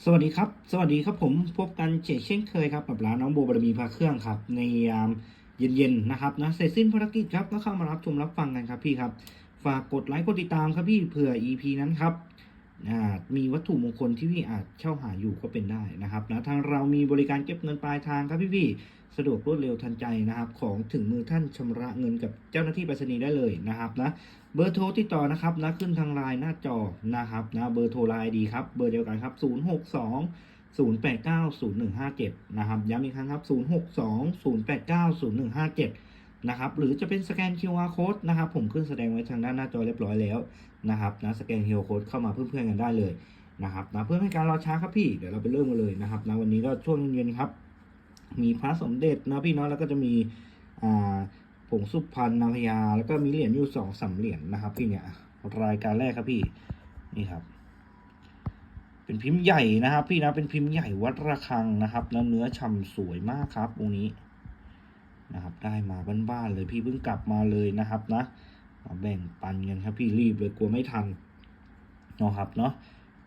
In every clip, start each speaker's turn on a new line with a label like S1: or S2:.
S1: สวัสดีครับ สวัสดีครับผมพบกันเจเช่นเคยครับกับร้านน้องโบบารมีพระเครื่องครับ ในยามเย็นๆนะครับนะเสร็จสิ้นภารกิจครับก็เข้ามารับชมรับฟังกันครับพี่ครับ ฝากกดไลค์กดติดตามครับพี่เผื่อ EP นั้นครับ มีวัตถุมงคลที่พี่อาจเช่าหาอยู่ก็เป็นได้นะครับนะทางเรามีบริการเก็บเงินปลายทางครับพี่ๆสะดวกรวดเร็วทันใจนะครับ ของถึงมือท่านชำระเงินกับเจ้าหน้าที่ไปรษณีย์ได้เลยนะครับนะเบอร์โทรติดต่อนะครับนะขึ้นทางไลน์หน้าจอนะครับนะเบอร์โทรไลน์ดีครับเบอร์เดียวกันครับ062 089 0157 นะครับย้ำอีกครั้งครับ 062 089 0157 นะครับหรือจะเป็นสแกน QR code นะครับผมขึ้นแสดงไว้ทางด้านหน้าจอเรียบร้อยแล้วนะครับนะสแกน QR code เข้ามาเพื่อนๆกันได้เลยนะครับนะเพื่อให้การรอช้าครับพี่เดี๋ยวเราไปเริ่มกันเลยนะครับนะวันนี้ก็ช่วงเย็นๆครับ มีพระสมเด็จนะพี่เน้องแล้วก็จะมีอ่าผงสุพรรณนาพญาแล้วก็มีเหรียญอยู่สองสามเหรียญนะครับพี่เนี่ยรายการแรกครับพี่นี่ครับ เป็นพิมพ์ใหญ่นะครับ พี่นะเป็นพิมพ์ใหญ่วัดระฆังนะครับแล้วเนื้อฉ่ำสวยมากครับองนี้ นะครับได้มาบ้านๆเลยพี่เพิ่งกลับมาเลยนะครับนะมาแบ่งปันกันครับพี่รีบเลยกลัวไม่ทันเนาะครับเนาะ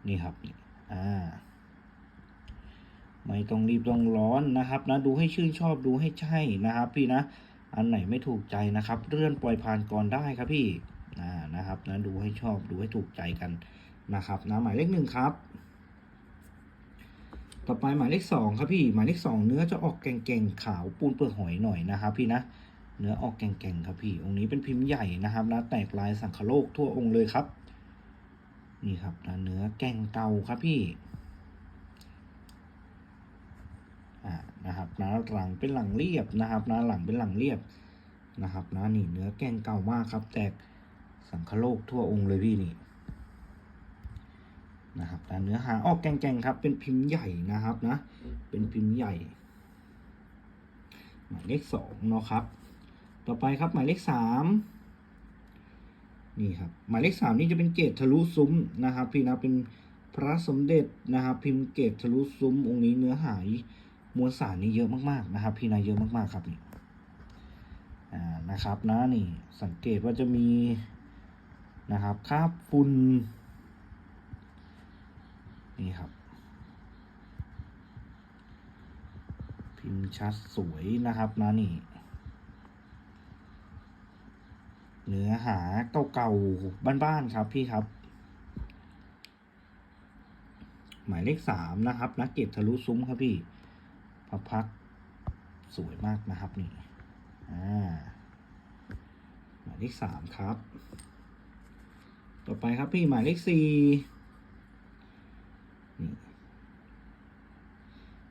S1: นี่ครับนี่อ่าไม่ต้องรีบต้องร้อนนะครับนะดูให้ชื่นชอบดูให้ใช่นะครับ พี่นะ อันไหนไม่ถูกใจนะครับ เลื่อนปล่อยผ่านก่อนได้ครับพี่อ่านะครับนะดูให้ชอบดูให้ถูกใจกันนะครับนะหมายเลขหนึ่งครับ ต่อไปหมายเลขสองครับพี่หมายเลขสองเนื้อจะออกแก่งๆขาวปูนเปลือกหอยหน่อยนะครับพี่นะเนื้อออกแก่งๆครับพี่องค์นี้เป็นพิมพ์ใหญ่นะครับนะแตกลายสังคโลกทั่วองค์เลยครับ นี่ครับนะเนื้อแก่งเก่าครับพี่อ่านะครับนะหลังเป็นหลังเรียบนะครับนะหลังเป็นหลังเรียบนะครับนะนี่เนื้อแก่งเก่ามากครับ แตกสังคโลกทั่วองค์เลยพี่นี่ นะครับนะเนื้อหาออกแกงๆครับ เป็นพิมพ์ใหญ่นะครับนะ เป็นพิมพ์ใหญ่ หมายเลขสองเนาะครับ ต่อไปครับหมายเลขสามนี่ครับหมายเลขสามนี่จะเป็นเกตทะลุซุ้มนะครับ พี่นะเป็นพระสมเด็จนะครับ พิมพ์เกตทะลุซุ้มองค์นี้เนื้อหายมวลสารนี่เยอะมากๆนะครับ พี่นายเยอะมากๆครับนี่นะครับนะนี่สังเกตว่าจะมีนะครับคราบฝุ่น นี่ครับ พิมพ์ชัดสวยนะครับนะนี่ เนื้อหาเก่าๆบ้านๆครับพี่ครับ หมายเลขสามนะครับนักเก็ตทะลุซุ้มครับพี่พระพักสวยมากนะครับนี่อ่าหมายเลขสามครับ ต่อไปครับพี่หมายเลขสี่นี่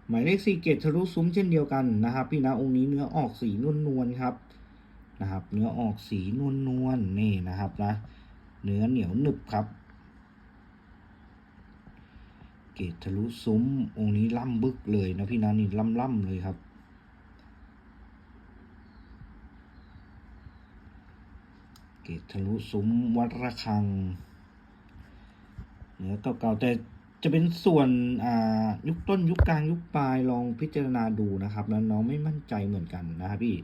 S1: หมายเลขสี่เกตทะลุซุ้มเช่นเดียวกันนะครับ พี่นะองค์นี้เนื้อออกสีนวลนวลครับนะครับ เนื้อออกสีนวลนวลนี่นะครับนะเนื้อเหนียวหนึบครับ เกตทะลุซุ้มองค์นี้ล่ำบึกเลยนะพี่นะนี่ล่ำล่ำเลยครับเกตทะลุซุ้มวัดระฆังเนื้อเก่าๆแต่ จะเป็นส่วนยุคต้นยุคกลางยุคปลายลองพิจารณาดูนะครับ แล้วน้องไม่มั่นใจเหมือนกันนะครับพี่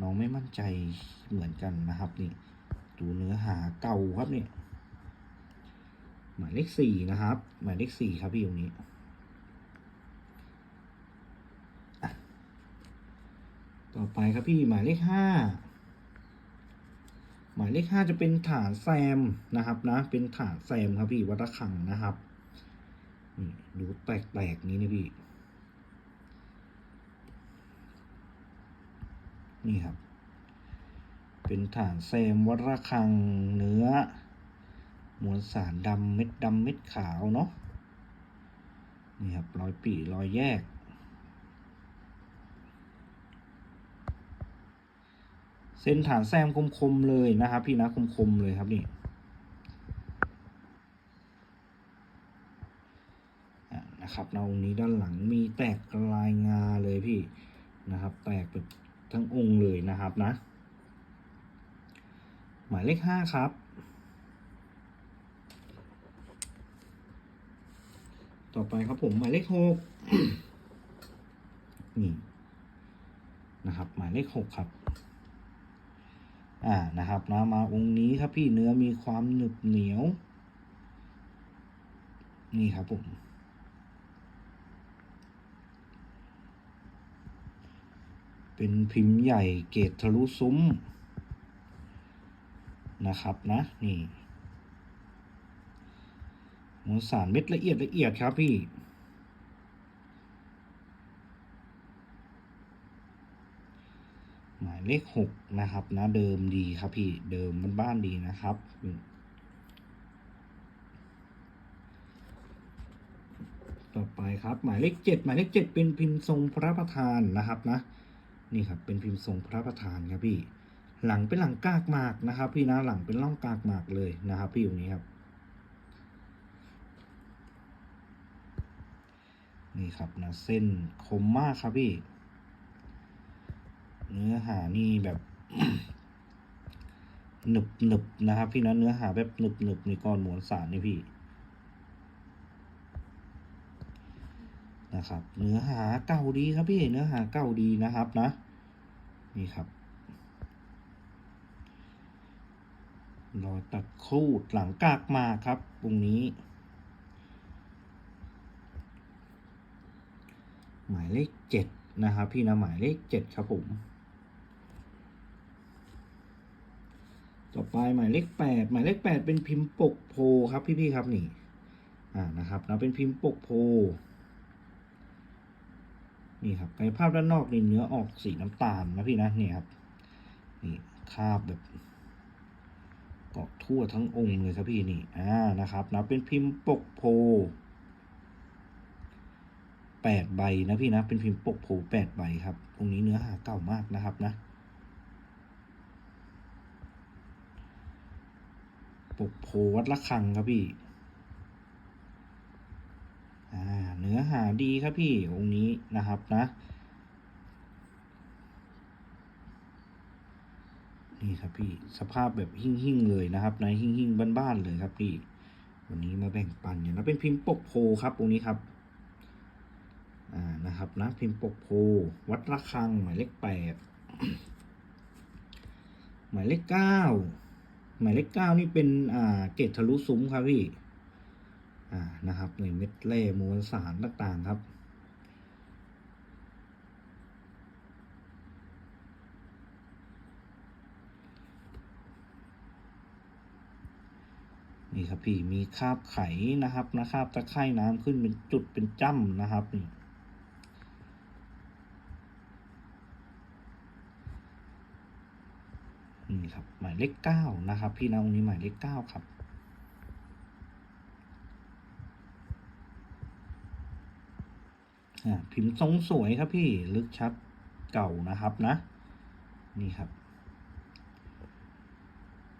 S1: น้องไม่มั่นใจเหมือนกันนะครับนี่ดูเนื้อหาเก่าครับนี่หมายเลขสี่นะครับ หมายเลขสี่ครับพี่ตรงนี้ต่อไปครับพี่หมายเลขห้าหมายเลขห้าจะเป็นฐานแซมนะครับนะ เป็นฐานแซมครับพี่วัดระฆังนะครับ ดูแตกๆนี้นะพี่ นี่ครับ เป็นฐานแซมวัดระฆังเนื้อ มวลสารดำเม็ดดำเม็ดขาวเนาะ นี่ครับรอยปีรอยแยก เส้นฐานแซมคมๆเลยนะครับ พี่นะคมๆเลยครับนี่อะ นะครับเราองค์นี้ด้านหลังมีแตกลายงาเลยพี่นะครับ แตกแบบทั้งองค์เลยนะครับนะ หมายเลขห้าครับ ต่อไปครับผมหมายเลขหกนี่นะครับหมายเลขหกครับอ่านะครับนะมาองค์นี้ครับพี่เนื้อมีความหนึบเหนียว นี่ครับผม เป็นพิมพ์ใหญ่เกรดทะลุซุ้ม นะครับนะนี่มวลสารเม็ดละเอียดละเอียดครับพี่ หมายเลขหกนะครับนะเดิมดีครับพี่เดิมมันบ้านดีนะครับต่อไปครับ หมายเลขเจ็ดหมายเลขเจ็ดเป็นพิมพ์ทรงพระประธานนะครับนะ นี่ครับเป็นพิมพ์ทรงพระประธานครับพี่ หลังเป็นหลังกากหมากนะครับ พี่นะหลังเป็นร่องกากหมากเลยนะครับพี่ตรงนี้ครับ นี่ครับนะเส้นคมมากครับพี่ เนื้อหานี่แบบหนึบหนึบนะครับ พี่นะเนื้อหาแบบหนึบหนึบในก้อนมวลสารนี่พี่ นะครับ เนื้อหาเก่าดีครับพี่เนื้อหาเก่าดีนะครับนะนี่ครับรอยตัดครูดหลังกากมาครับตรงนี้ หมายเลขเจ็ดนะครับ พี่นะหมายเลขเจ็ดครับผม ต่อไปหมายเลขแปดหมายเลขแปดเป็นพิมพ์ปกโพครับพี่ๆครับนี่อ่านะครับนะเป็นพิมพ์ปกโพ นี่ครับในภาพด้านนอกนี่เนื้อออกสีน้ำตาลนะพี่นะนี่ครับนี่คาบแบบเกาะทั่วทั้งองค์เลยครับพี่นี่อ่านะครับนะเป็นพิมพ์ปกโพแปดใบนะพี่นะเป็นพิมพ์ปกโพแปดใบครับตรงนี้เนื้อหาเก่ามากนะครับนะปกโพวัดละคังครับพี่ เนื้อหาดีครับพี่องค์นี้นะครับนะ นี่ครับพี่สภาพแบบหิ่งๆเลยนะครับในหิ่งหิ่งๆบ้านๆเลยครับพี่ วันนี้มาแบ่งปันอย่างนะเป็นพิมพ์ปกโพครับองค์นี้ครับอ่านะครับนะพิมพ์ปกโพวัดระฆังหมายเลขแปดหมายเลขเก้าหมายเลขเก้านี่เป็นอ่าเกตทะลุซุ้มครับพี่ อ่านะครับในเม็ดแร่มวลสารต่างๆครับนี่ครับพี่มีคาบไข่นะครับนะคราบตะไคร่น้ำขึ้นเป็นจุดเป็นจ้ำนะครับนี่นี่ครับหมายเลขเก้านะครับ พี่นะองนี้หมายเลขเก้าครับ อ่า พิมพ์ทรงสวยครับพี่ลึกชัดเก่านะครับนะ นี่ครับ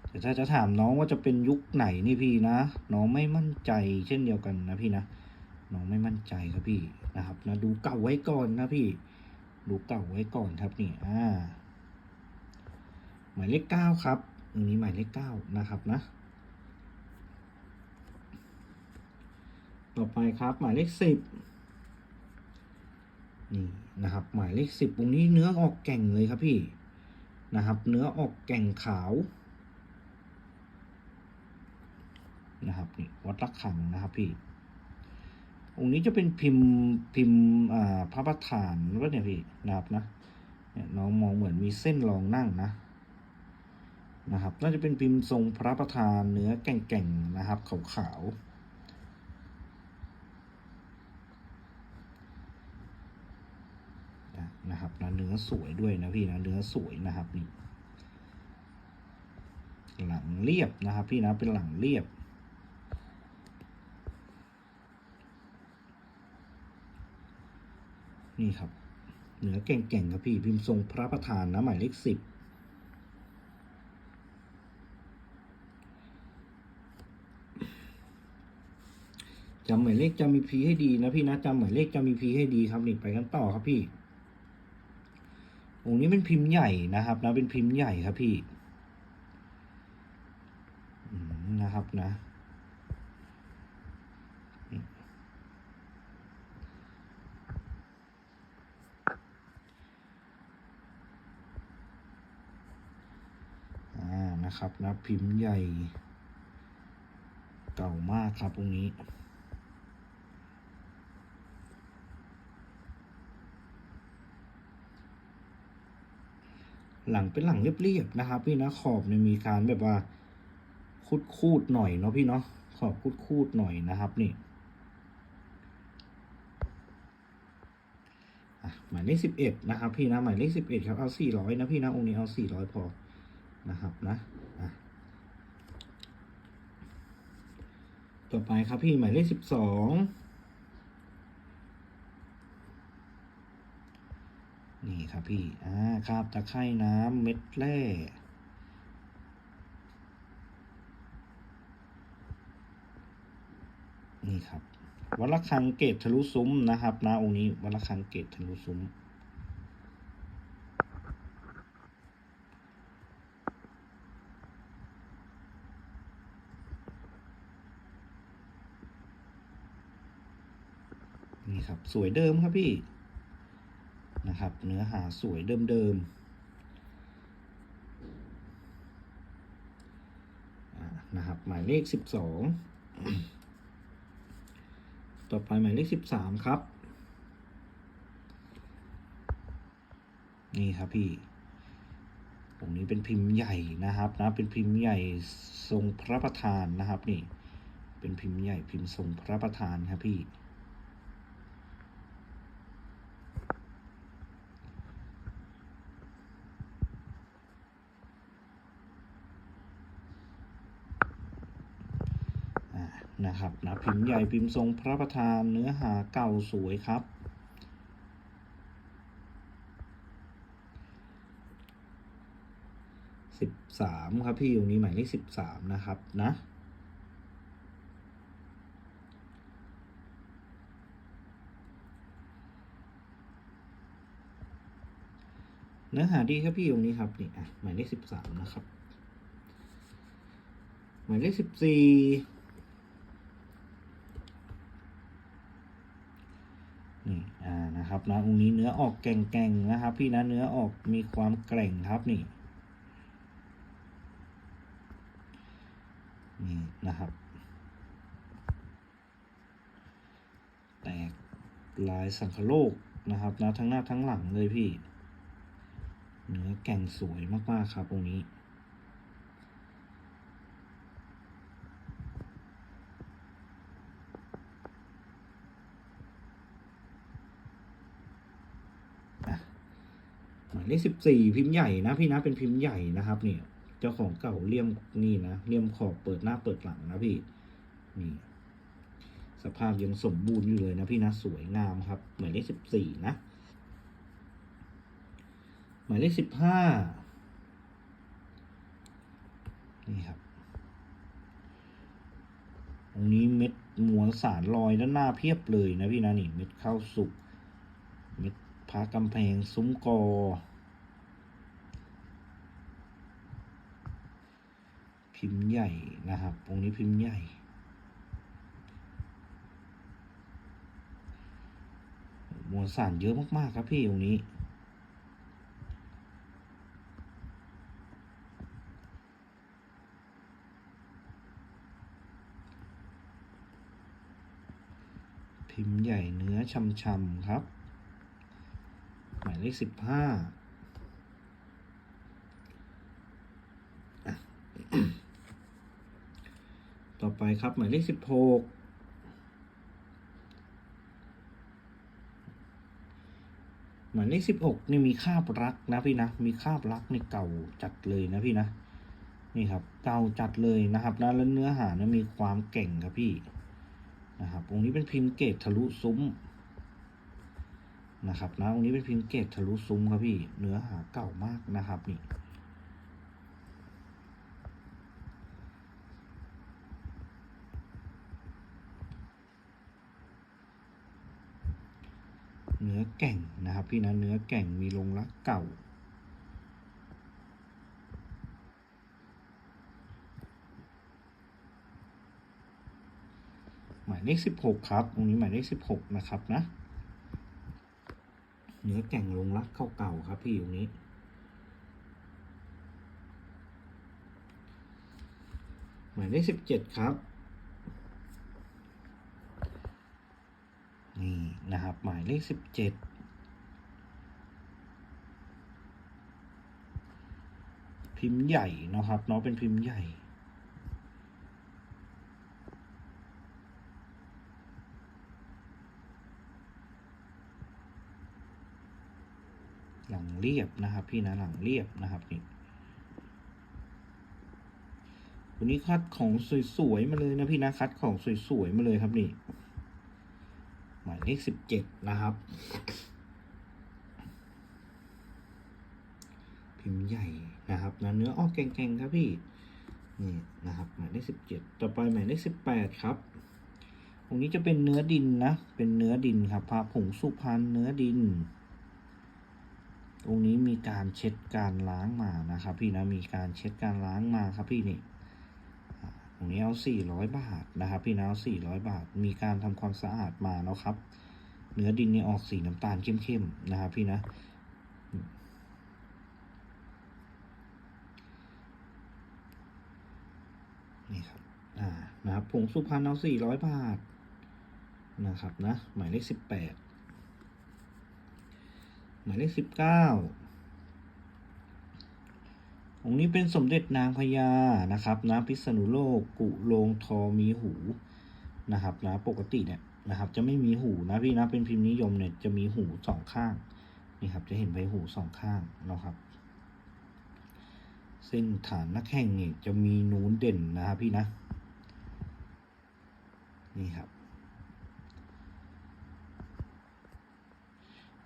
S1: แต่ถ้าจะถามน้องว่าจะเป็นยุคไหนนี่พี่นะ น้องไม่มั่นใจเช่นเดียวกันนะพี่นะ น้องไม่มั่นใจครับพี่นะครับนะดูเก่าไว้ก่อนนะพี่ ดูเก่าไว้ก่อนครับนี่อ่าหมายเลขเก้าครับอันนี้หมายเลขเก้านะครับนะ ต่อไปครับหมายเลขสิบ นี่นะครับ หมายเลขสิบตรงนี้เนื้อออกแก่งเลยครับพี่นะครับ เนื้อออกแก่งขาวนะครับนี่วัดระฆังนะครับพี่องค์นี้จะเป็นพิมพ์พิมพ์อ่าพระประธานว่าเนี่ยพี่นะครับนะเนี่ยน้องมองเหมือนมีเส้นรองนั่งนะนะครับ น่าจะเป็นพิมพ์ทรงพระประธานเนื้อแก่งๆนะครับขาวๆ นะครับนะเนื้อสวยด้วยนะพี่นะเนื้อสวยนะครับนี่หลังเรียบนะครับ พี่นะเป็นหลังเรียบ นี่ครับเหนือเก่งๆครับพี่พิมพ์ทรงพระประธานนะหมายเลขสิบจำหมายเลขจำมีพีให้ดีนะพี่นะจำหมายเลขจำมีพีให้ดีครับนี่ไปกันต่อครับพี่ องค์นี้เป็นพิมพ์ใหญ่นะครับนะเป็นพิมพ์ใหญ่ครับพี่นะครับนะนะครับนะพิมพ์ใหญ่ เก่ามากครับตรงนี้ หลังเป็นหลังเรียบๆนะครับพี่นะขอบเนี่ยมีการแบบว่าคูดคูดๆหน่อยเนาะพี่เนาะขอบคูดคูดๆหน่อยนะครับนี่หมายเลขสิบเอ็ดนะครับพี่นะหมายเลขสิบเอ็ดครับเอาสี่ร้อยนะพี่นะองค์นี้เอาสี่ร้อยพอนะครับนะต่อไปครับพี่หมายเลขสิบสอง นี่ครับพี่ อ่าคราบตะไคร่น้ำเม็ดแร่นี่ครับ วัดระฆังเกตทะลุซุ้มนะครับนะองค์นี้วัดระฆังเกตทะลุซุ้มนี่ครับ สวยเดิมครับพี่ นะครับ เนื้อหาสวยเดิมๆนะครับ หมายเลขสิบสองต่อไปหมายเลขสิบสามครับ นี่ครับพี่ตรงนี้เป็นพิมพ์ใหญ่นะครับนะเป็นพิมพ์ใหญ่ทรงพระประธานนะครับนี่เป็นพิมพ์ใหญ่พิมพ์ทรงพระประธานครับพี่ อ่า นะครับนะพิมพ์ใหญ่พิมพ์ทรงพระประธานเนื้อหาเก่าสวยครับ สิบสามครับพี่ตรงนี้หมายเลขสิบสามนะครับนะเนื้อหาดีครับพี่ตรงนี้ครับนี่อะหมายเลขสิบสามนะครับ หมายเลขสิบสี่ นี่อ่านะครับนะองค์นี้เนื้อออกแก่งๆนะครับ พี่นะเนื้อออกมีความแกร่งครับนี่นี่นะครับ แตกลายสังคโลกนะครับนะทั้งหน้าทั้งหลังเลยพี่ เนื้อแก่งสวยมากๆครับองค์นี้ ห มายเลขสิบสี่พิมพ์ใหญ่นะพี่นะเป็นพิมพ์ใหญ่นะครับเนี่ยเจ้าของเก่าเลี่ยมนี่นะเลี่ยมขอบเปิดหน้าเปิดหลังนะพี่นี่สภาพยังสมบูรณ์อยู่เลยนะพี่นะสวยงามครับหมายเลขสิบสี่นะหมายเลขสิบห้านี่ครับตรงนี้เม็ดมวลสารลอยด้านหน้าเพียบเลยนะพี่นะนี่เม็ดข้าวสุกเม็ดพระกำแพงซุ้มกอ พิมพ์ใหญ่นะครับ ตรงนี้พิมพ์ใหญ่ มวลสารเยอะมากๆครับพี่ตรงนี้ พิมพ์ใหญ่เนื้อช่ำๆครับ หมายเลขสิบห้า ต่อไปครับหมายเลขสิบหกหมายเลขสิบหกนี่มีคาบรักนะพี่นะ มีคาบรักนี่เก่าจัดเลยนะพี่นะ นี่ครับเก่าจัดเลยนะครับนะแล้วเนื้อหานี่มีความเก่งครับพี่นะครับองค์นี้เป็นพิมพ์เกตทะลุซุ้มนะครับนะองค์นี้เป็นพิมพ์เกตทะลุซุ้มครับพี่ เนื้อหาเก่ามากนะครับนี่ เนื้อแก่งนะครับ พี่นะเนื้อแก่งมีลงรักเก่า หมายเลขสิบหกครับ ตรงนี้หมายเลขสิบหกนะครับนะ เนื้อแก่งลงรักเก่าๆครับพี่ตรงนี้หมายเลขสิบเจ็ดครับ นี่นะครับ หมาย เลขสิบเจ็ดพิมพ์ใหญ่นะครับเนาะเป็นพิมพ์ใหญ่ หลังเรียบนะครับ พี่นะหลังเรียบนะครับนี่วันนี้คัดของสวยๆมาเลยนะพี่นะคัดของสวยๆมาเลยครับนี่ มายเลขสิบเจ็ดนะครับ พิมพ์ใหญ่นะครับนะเนื้อออกแกงๆครับพี่นี่นะครับหมายเลขสิบเจ็ดต่อไปหมายเลขสิบแปดครับตรงนี้จะเป็นเนื้อดินนะ เป็นเนื้อดินครับพระผงสุพรรณเนื้อดิน ตรงนี้มีการเช็ดการล้างมานะครับ พี่นะมีการเช็ดการล้างมาครับพี่นี่ ตรงนี้เอาสี่ร้อยบาทนะครับ พี่นะเอาสี่ร้อยบาท มีการทำความสะอาดมาเนาะครับ เนื้อดินนี่ออกสีน้ำตาลเข้มๆนะครับพี่นะนี่ครับ อ่า นะครับ ผงสุพรรณเอาสี่ร้อยบาท นะครับนะ หมายเลขสิบแปดหมายเลขสิบเก้า องค์นี้เป็นสมเด็จนางพญานะครับนะพิษณุโลกกุโลงทอมีหูนะครับนะปกติเนี่ยนะครับ จะไม่มีหูนะพี่นะเป็นพิมพ์นิยมเนี่ยจะมีหูสองข้างนี่ครับจะเห็นใบหูสองข้างนะครับ เส้นฐานนักแข่งนี่จะมีนูนเด่นนะครับพี่นะ นี่ครับ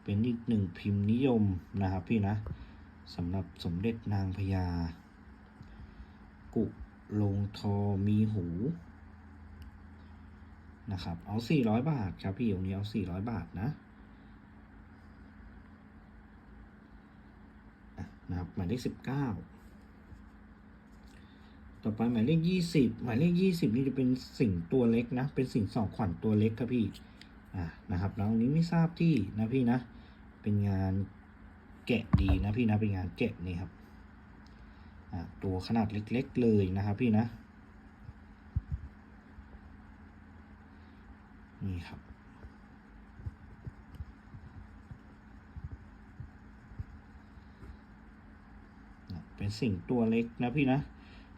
S1: เป็นอีกหนึ่งพิมพ์นิยมนะครับพี่นะ สำหรับสมเด็จนางพญา กุลงทอมีหูนะครับ เอาสี่ร้อยบาท ครับพี่องค์นี้เอาสี่ร้อยบาทนะนะครับหมายเลขสิบเก้าต่อไปหมายเลขยี่สิบหมายเลขยี่สิบนี่จะเป็นสิ่งตัวเล็กนะ เป็นสิ่งสองขวัญตัวเล็กครับพี่ อ่านะครับแล้วตรงนี้ไม่ทราบที่นะพี่นะ เป็นงาน แกะดีนะพี่นะเป็นงานแกะนี่ครับตัวขนาดเล็ก ๆ เลยนะครับพี่นะนี่ครับเป็นสิ่งตัวเล็กนะพี่นะ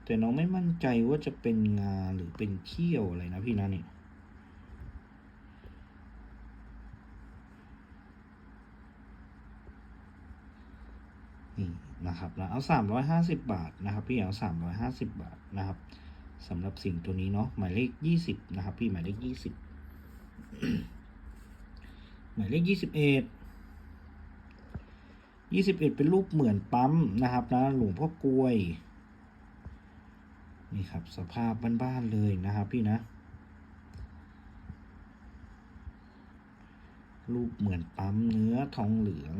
S1: แต่น้องไม่มั่นใจว่าจะเป็นงาหรือเป็นเขี้ยวอะไรนะพี่นะเนี่นี่ นะครับนะเอาสามร้อยห้าสิบบาทนะครับพี่เอาสามร้อยห้าสิบบาทนะครับสำหรับสิ่งตัวนี้เนาะหมายเลขยี่สิบนะครับ พี่หมายเลขยี่สิบหมายเลขยี่สิบเอ็ดยี่สิบเอ็ดเป็นรูปเหมือนปั๊มนะครับนะหลวงพ่อกลวย นี่ครับสภาพบ้านๆเลยนะครับพี่นะรูปเหมือนปั๊มเนื้อทองเหลือง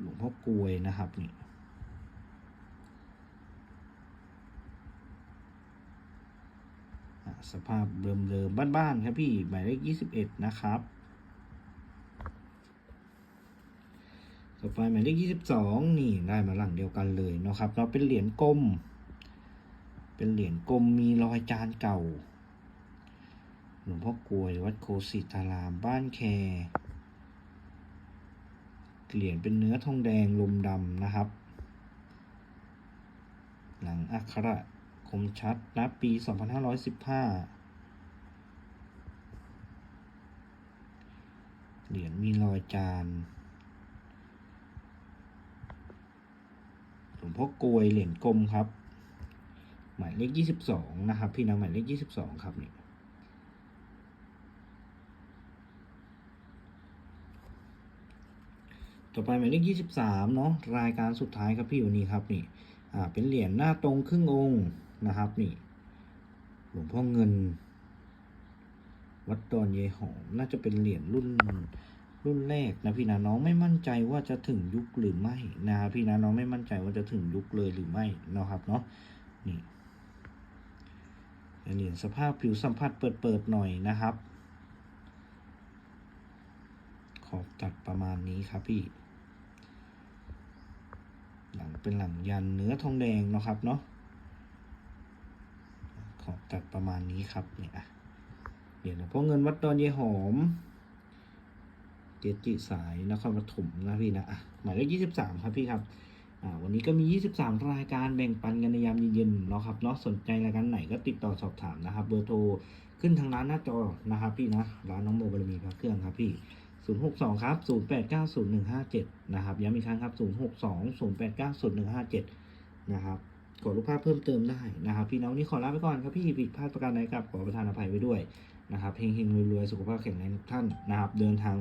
S1: หลวงพ่อกลวยนะครับนี่สภาพเดิมๆบ้านๆครับพี่หมายเลขยี่สิบเอ็ดนะครับต่อไปหมายเลขยี่สิบสองนี่ได้มาหลังเดียวกันเลยนะครับ เราเป็นเหรียญกลม เป็นเหรียญกลมมีรอยจานเก่า หลวงพ่อกลวยวัดโคสิตารามบ้านแค เหรียญเป็นเนื้อทองแดงลมดำนะครับ หลังอักขระคมชัดนะปี 2515 เหรียญมีรอยจานหลวงพ่อกลวยเหรียญกลมครับ หมายเลข 22 นะครับ พี่นะหมายเลข 22 ครับนี่ ต่อไปหมายเลขยี่สิบสามเนาะรายการสุดท้ายครับพี่วันนี้ครับนี่อ่าเป็นเหรียญหน้าตรงครึ่งองค์นะครับนี่หลวงพ่อเงิน วัดดอนเยหอมน่าจะเป็นเหรียญรุ่นรุ่นแรกนะพี่นะน้องไม่มั่นใจว่าจะถึงยุคหรือไม่นะครับพี่นะน้องไม่มั่นใจว่าจะถึงยุคเลยหรือไม่เนาะครับเนาะนี่เหรียญสภาพผิวสัมผัสเปิดๆหน่อยนะครับ ขอบตัดประมาณนี้ครับพี่ หลังเป็นหลังยันเนื้อทองแดงเนาะครับเนาะขอตัดประมาณนี้ครับเนี่ยอะเดี๋ยวหลวงพ่อเงินวัดดอนเยหอมเจจิสายนครปฐมนะพี่นะอะหมายเลขยี่สิบสามครับพี่ครับอ่าวันนี้ก็มี 23 รายการแบ่งปันกันในยามเย็นๆเนาะครับเนาะสนใจรายการไหนก็ติดต่อสอบถามนะครับ เบอร์โทรขึ้นทางร้านหน้าจอนะครับพี่นะร้านน้องโมบารมีพระเครื่องครับพี่ 062 ครับ 0890157 นะครับ ย้ำอีกครั้งครับ 062 0890157 นะครับกดรูปภาพเพิ่มเติมได้นะครับ พี่น้องนี้ขอลาไปก่อนครับพี่ผิดพลาดประการใดกับขอประทานอภัยไว้ด้วยนะครับเฮงๆรวยๆ สุขภาพแข็งแรงทุกท่านนะครับ เดินทาง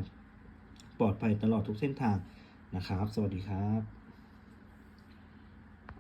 S1: ปลอดภัยตลอดทุกเส้นทางนะครับ สวัสดีครับ